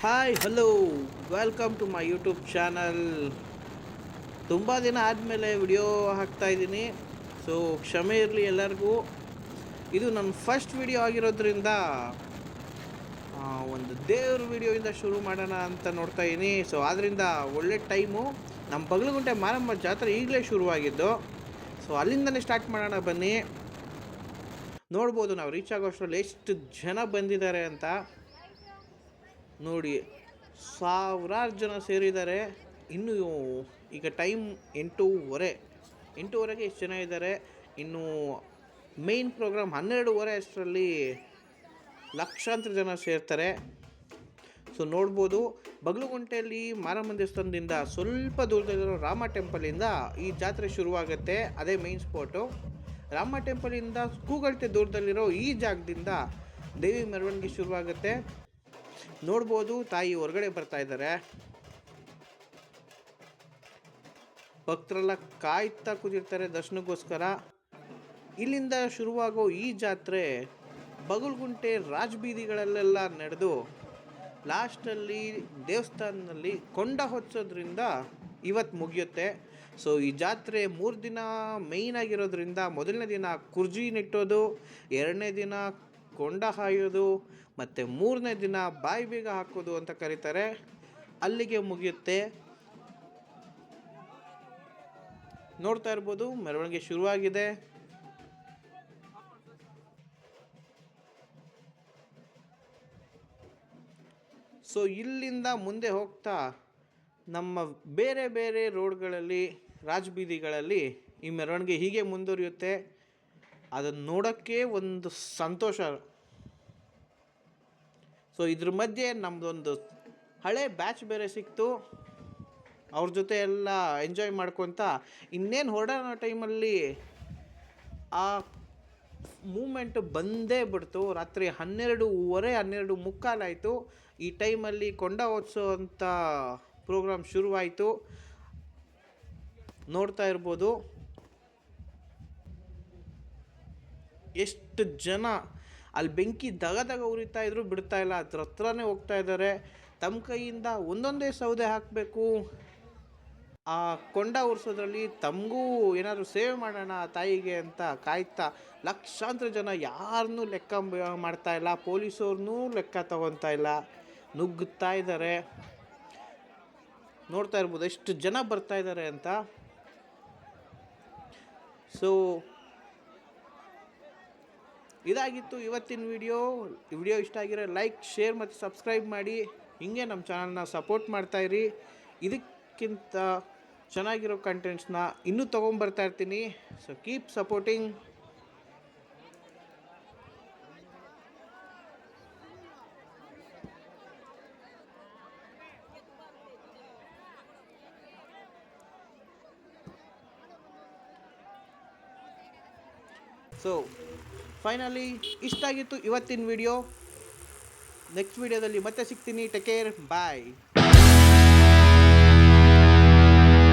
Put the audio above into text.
Hi hello welcome to my YouTube channel ತುಂಬ ದಿನ ಆದಮೇಲೆ ವಿಡಿಯೋ ಹಾಕ್ತಾಯಿದ್ದೀನಿ ಸೊ ಕ್ಷಮೆ ಇರಲಿ ಎಲ್ಲರಿಗೂ. ಇದು ನನ್ನ ಫಸ್ಟ್ ವಿಡಿಯೋ ಆಗಿರೋದ್ರಿಂದ ಒಂದು ದೇವ್ರ ವಿಡಿಯೋಯಿಂದ ಶುರು ಮಾಡೋಣ ಅಂತ ನೋಡ್ತಾ ಇದ್ದೀನಿ. ಸೊ ಆದ್ದರಿಂದ ಒಳ್ಳೆ ಟೈಮು ನಮ್ಮ ಬಗಲಗುಂಟೆ ಮಾರಮ್ಮ ಜಾತ್ರೆ ಈಗಲೇ ಶುರುವಾಗಿದ್ದು. ಸೊ ಅಲ್ಲಿಂದಲೇ ಸ್ಟಾರ್ಟ್ ಮಾಡೋಣ ಬನ್ನಿ. ನೋಡ್ಬೋದು ನಾವು ರೀಚ್ ಆಗೋಷ್ಟರಲ್ಲಿ ಎಷ್ಟು ಜನ ಬಂದಿದ್ದಾರೆ ಅಂತ. ನೋಡಿ, ಸಾವಿರಾರು ಜನ ಸೇರಿದ್ದಾರೆ. ಇನ್ನು ಈಗ ಟೈಮ್ ಎಂಟೂವರೆ. ಎಂಟೂವರೆಗೆ ಎಷ್ಟು ಜನ ಇದ್ದಾರೆ. ಇನ್ನು ಮೇಯ್ನ್ ಪ್ರೋಗ್ರಾಮ್ ಹನ್ನೆರಡೂವರೆ ಅಷ್ಟರಲ್ಲಿ ಲಕ್ಷಾಂತರ ಜನ ಸೇರ್ತಾರೆ. ಸೊ ನೋಡ್ಬೋದು. ಬಗಲುಗುಂಟೆಯಲ್ಲಿ ಮಾರಮ್ಮ ದೇವಸ್ಥಾನದಿಂದ ಸ್ವಲ್ಪ ದೂರದಲ್ಲಿರೋ ರಾಮ ಟೆಂಪಲಿಂದ ಈ ಜಾತ್ರೆ ಶುರುವಾಗುತ್ತೆ. ಅದೇ ಮೇಯ್ನ್ ಸ್ಪಾಟು ರಾಮ ಟೆಂಪಲಿಂದ ಕೂಗಳ್ತೆ ದೂರದಲ್ಲಿರೋ ಈ ಜಾಗದಿಂದ ದೇವಿ ಮೆರವಣಿಗೆ ಶುರುವಾಗುತ್ತೆ. ನೋಡ್ಬೋದು, ತಾಯಿ ಹೊರಗಡೆ ಬರ್ತಾ ಇದ್ದಾರೆ. ಭಕ್ತರೆಲ್ಲ ಕಾಯ್ತಾ ಕೂತಿರ್ತಾರೆ ದರ್ಶನಕ್ಕೋಸ್ಕರ. ಇಲ್ಲಿಂದ ಶುರುವಾಗೋ ಈ ಜಾತ್ರೆ ಬಗಲ್ಗುಂಟೆ ರಾಜಬೀದಿಗಳಲ್ಲೆಲ್ಲ ನಡೆದು ಲಾಸ್ಟಲ್ಲಿ ದೇವಸ್ಥಾನದಲ್ಲಿ ಕೊಂಡ ಹೊಚ್ಚೋದ್ರಿಂದ ಇವತ್ತು ಮುಗಿಯುತ್ತೆ. ಸೊ ಈ ಜಾತ್ರೆ ಮೂರು ದಿನ ಮೇಯ್ನ್ ಆಗಿರೋದ್ರಿಂದ ಮೊದಲನೇ ದಿನ ಕುರ್ಜಿ ನೆಟ್ಟೋದು ಎರಡನೇ ದಿನ ಕೊಂಡ ಹಾಯೋದು ಮತ್ತು ಮೂರನೇ ದಿನ ಬಾಯಿ ಬೀಗ ಹಾಕೋದು ಅಂತ ಕರೀತಾರೆ. ಅಲ್ಲಿಗೆ ಮುಗಿಯುತ್ತೆ. ನೋಡ್ತಾ ಇರ್ಬೋದು, ಮೆರವಣಿಗೆ ಶುರುವಾಗಿದೆ. ಸೊ ಇಲ್ಲಿಂದ ಮುಂದೆ ಹೋಗ್ತಾ ನಮ್ಮ ಬೇರೆ ಬೇರೆ ರೋಡ್ಗಳಲ್ಲಿ ರಾಜಬೀದಿಗಳಲ್ಲಿ ಈ ಮೆರವಣಿಗೆ ಹೀಗೆ ಮುಂದುವರಿಯುತ್ತೆ. ಅದನ್ನು ನೋಡೋಕ್ಕೆ ಒಂದು ಸಂತೋಷ. ಸೊ ಇದ್ರ ಮಧ್ಯೆ ನಮ್ಮದೊಂದು ಹಳೆ ಬ್ಯಾಚ್ ಬೇರೆ ಸಿಕ್ತು. ಅವ್ರ ಜೊತೆ ಎಲ್ಲ ಎಂಜಾಯ್ ಮಾಡ್ಕೊತ ಇನ್ನೇನು ಹೊರಡೋ ಟೈಮಲ್ಲಿ ಆ ಮೂಮೆಂಟ್ ಬಂದೇ ಬಿಡ್ತು. ರಾತ್ರಿ ಹನ್ನೆರಡೂವರೆ, ಹನ್ನೆರಡು ಮುಕ್ಕಾಲಾಯಿತು ಈ ಟೈಮಲ್ಲಿ ಕೊಂಡ ಓದಿಸೋ ಪ್ರೋಗ್ರಾಮ್ ಶುರುವಾಯಿತು. ನೋಡ್ತಾ ಇರ್ಬೋದು. ಎಷ್ಟು ಜನ ಅಲ್ಲಿ ಬೆಂಕಿ ದಗ ದಗ ಉರಿತಾ ಇದ್ರು ಬಿಡ್ತಾ ಇಲ್ಲ, ಅದ್ರ ಹತ್ರನೇ ಹೋಗ್ತಾ ಇದ್ದಾರೆ. ತಮ್ಮ ಕೈಯಿಂದ ಒಂದೊಂದೇ ಸೌದೆ ಹಾಕಬೇಕು. ಆ ಕೊಂಡ ಉರಿಸೋದ್ರಲ್ಲಿ ತಮಗೂ ಏನಾದರೂ ಸೇವೆ ಮಾಡೋಣ ಆ ತಾಯಿಗೆ ಅಂತ ಕಾಯ್ತಾ ಲಕ್ಷಾಂತರ ಜನ ಯಾರನ್ನೂ ಲೆಕ್ಕ ಮಾಡ್ತಾ ಇಲ್ಲ ಪೊಲೀಸವ್ರನ್ನೂ ಲೆಕ್ಕ ತಗೊತಾ ಇಲ್ಲ ನುಗ್ಗುತ್ತಾ ಇದ್ದಾರೆ. ನೋಡ್ತಾ ಇರ್ಬೋದು ಎಷ್ಟು ಜನ ಬರ್ತಾ ಇದ್ದಾರೆ ಅಂತ. ಸೊ ಇದಾಗಿತ್ತು ಇವತ್ತಿನ ವಿಡಿಯೋ. ವಿಡಿಯೋ ಇಷ್ಟ ಆಗಿರೋ ಲೈಕ್, ಶೇರ್ ಮತ್ತು ಸಬ್ಸ್ಕ್ರೈಬ್ ಮಾಡಿ. ಹೀಗೆ ನಮ್ಮ ಚಾನಲ್ನ ಸಪೋರ್ಟ್ ಮಾಡ್ತಾಯಿರಿ ಇದಕ್ಕಿಂತ ಚೆನ್ನಾಗಿರೋ ಕಂಟೆಂಟ್ಸ್ನ ಇನ್ನೂ ತೊಗೊಂಬರ್ತಾ ಇರ್ತೀನಿ. So keep supporting so finally ಇಷ್ಟ ಆಗಿತ್ತು ಇವತ್ತಿನ ವಿಡಿಯೋ ನೆಕ್ಸ್ಟ್ ವಿಡಿಯೋದಲ್ಲಿ ಮತ್ತೆ ಸಿಗ್ತೀನಿ. Take care bye